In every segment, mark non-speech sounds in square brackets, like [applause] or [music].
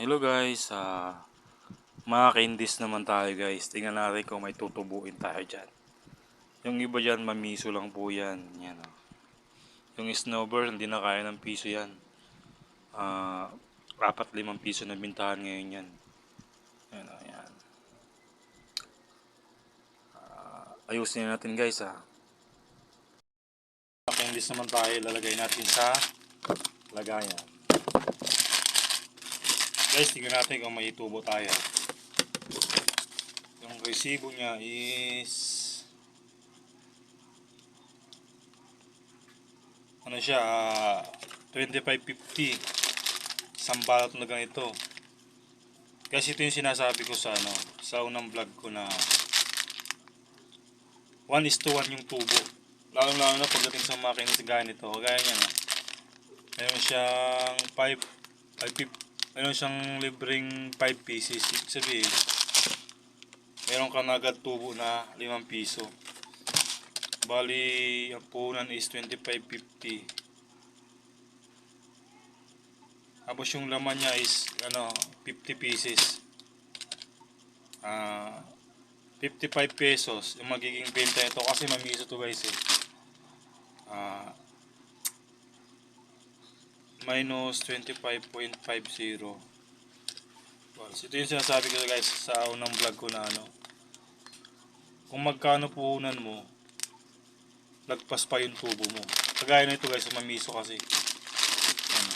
Hello guys, ah mga candies naman tayo guys. Tingnan natin kung may tutubuin tayo dyan. Yung iba dyan, mamiso lang po yan. yan oh. Yung snowbird, hindi na kaya ng piso yan. Ah, apat limang piso na bintahan ngayon yan. Yan oh, yan. Ah, ayusin na natin guys. Mga candies naman tayo, lalagay natin sa lagayan. Guys, tingnan natin kung may tubo tayo. Yung resibo niya is ano siya, ah, 25.50 isang balot na ganito. Kasi ito yung sinasabi ko sa ano, sa unang vlog ko na 1 is to 1 yung tubo. Lalo lalo na pagdating sa makinis gaya nito, kagaya niya no. Meron siyang 5 ay 50 meron siyang libreng 5 pieces. Ibig sabihin, meron ka na agad tubo na 5 piso. Bali, ang puhunan is 25.50. Tapos yung laman niya is ano, 50 pieces. Ah, 55 pesos yung magiging benta nito kasi mamiso to guys eh. Ah, minus 25.50 well, ito yung sinasabi ko guys sa unang vlog ko na ano kung magkano puhunan mo lagpas pa yung tubo mo kagaya na ito guys mamiso kasi ano.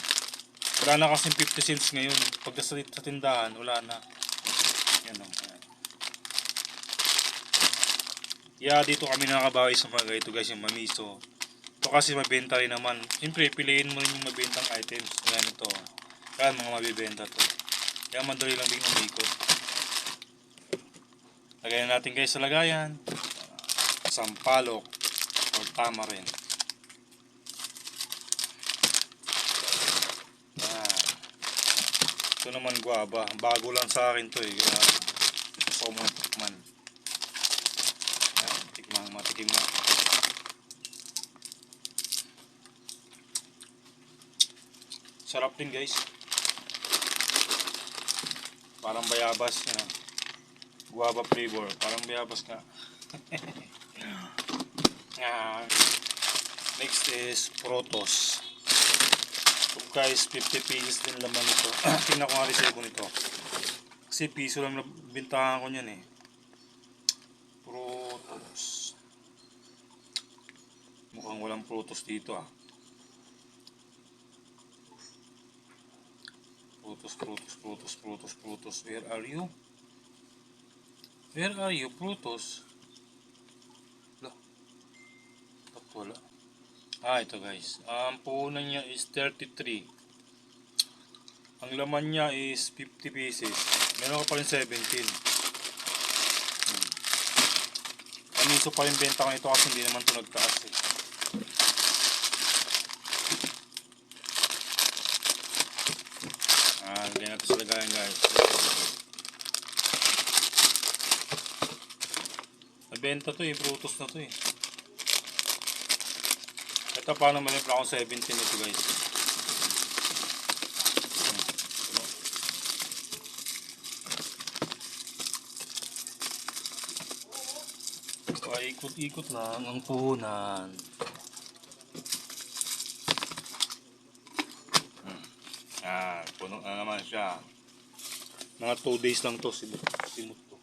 wala na kasing 50 cents ngayon pag sa, tindahan wala na yan o. Yeah, dito kami nakakabawi sa mga ganito guys, yung mamiso. Ito kasi mabenta rin naman. Siyempre, piliin mo rin yung mabentang items. Ganyan ito. Kaya mga mabibenta to. Kaya madali lang din umikot. Lagayan natin guys sa lagayan. Sampalok or tamarin. Yan. Ito naman guava. Bago lang sa akin to eh. Kaya gusto ko muna tikman. Yan, tikman, matikim na. Sarap din guys. Parang bayabas ah. Guava flavor. Parang bayabas ka. [laughs] Ah, next is protos. So guys, 50 pieces din laman nito. [clears throat] Tingnan ko nga resibo nito. Kasi piso lang na bintahan ko niyan eh. Protos. Mukhang walang protos dito ah. Plutus, Plutus, Plutus, Plutus, Plutus. Where are you? Where are you, Plutus? Wala. Ba't wala? Ah, ito guys. Ang puhunan niya is 33. Ang laman niya is 50 pieces. Meron ka pa rin 17. Hmm. Kaniso pa rin benta ko ito kasi hindi naman ito nagtaas eh. Ah, lagyan natin sa lagayan guys. Nabenta to eh, Brutus na to eh. Ito paano malimpla akong 17 ito guys. Paikot-ikot lang ang puhunan. Ah, puno na naman siya. Mga 2 days lang to, simut, simut to.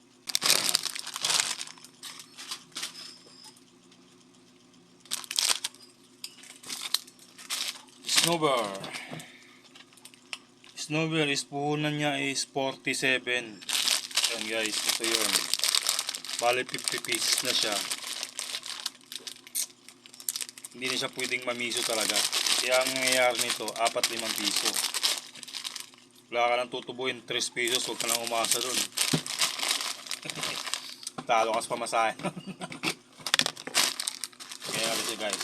Snowbird. Snowbird is puhunan niya is 47. Yan guys, ito yun. Bale 50 pieces na siya. Hindi na siya pwedeng mamiso talaga. Kaya ang nangyayari nito, 4-5 piso. Wala ka nang tutubuin, 3 pesos, huwag ka nang umasa dun. [laughs] Talo ka sa pamasahe. [laughs] Kaya kasi guys.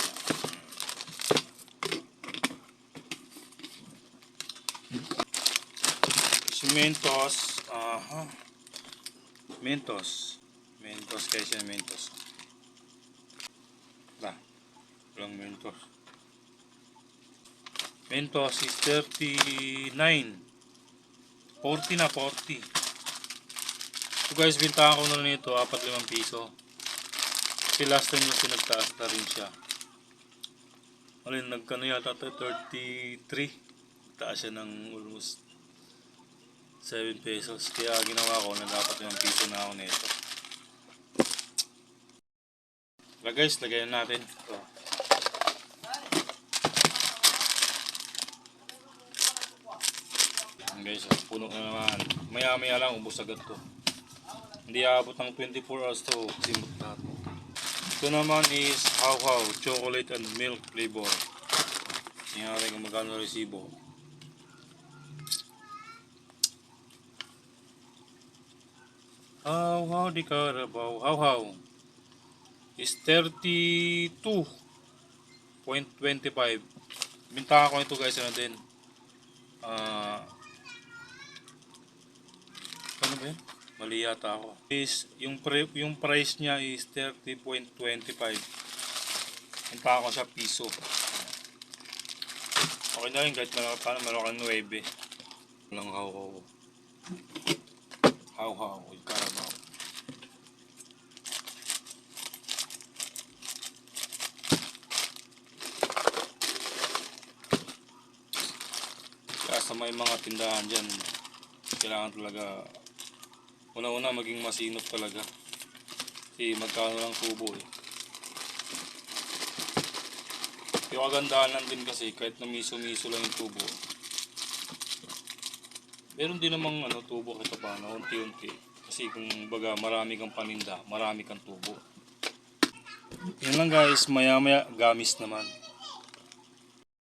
Mentos, aha. Mentos. Mentos guys yan, Mentos. Ba, walang Mentos. Mentos is 39. 40 na, 40. So guys, bintahan ko na lang ito, 4-5 piso. Kasi last time yung pinagtaas na rin siya. Alin, nagkano yata ito, 33. Taas siya ng almost 7 pesos. Kaya ginawa ko na dapat 5 piso na ako nito. Tara guys, lagayan natin. Ito. Guys, oh, puno na naman. Maya maya lang, ubos agad to. Hindi aabot ng 24 hours to. Simot na to. Ito naman is How How Chocolate and Milk Flavor. Tingnan natin kung magkano resibo. How How di Carabao. How How is 32.25. Bintahan ko ito guys ano din. Ah ano ba yun? Mali yata ako. Is, yung, pre, yung price niya is 30.25. Punta ko sa piso. Okay na rin kahit malaki paano malaki 9. Walang haw-haw. Haw-haw. With Carabao. Kaya sa may mga tindahan dyan, kailangan talaga una-una maging masinop talaga. Kasi magkano lang tubo eh. Yung kagandahan din kasi kahit na miso-miso lang yung tubo. Meron din namang ano, tubo kahit paano, unti-unti. Kasi kung baga marami kang paninda, marami kang tubo. Yun lang guys, maya maya gamis naman.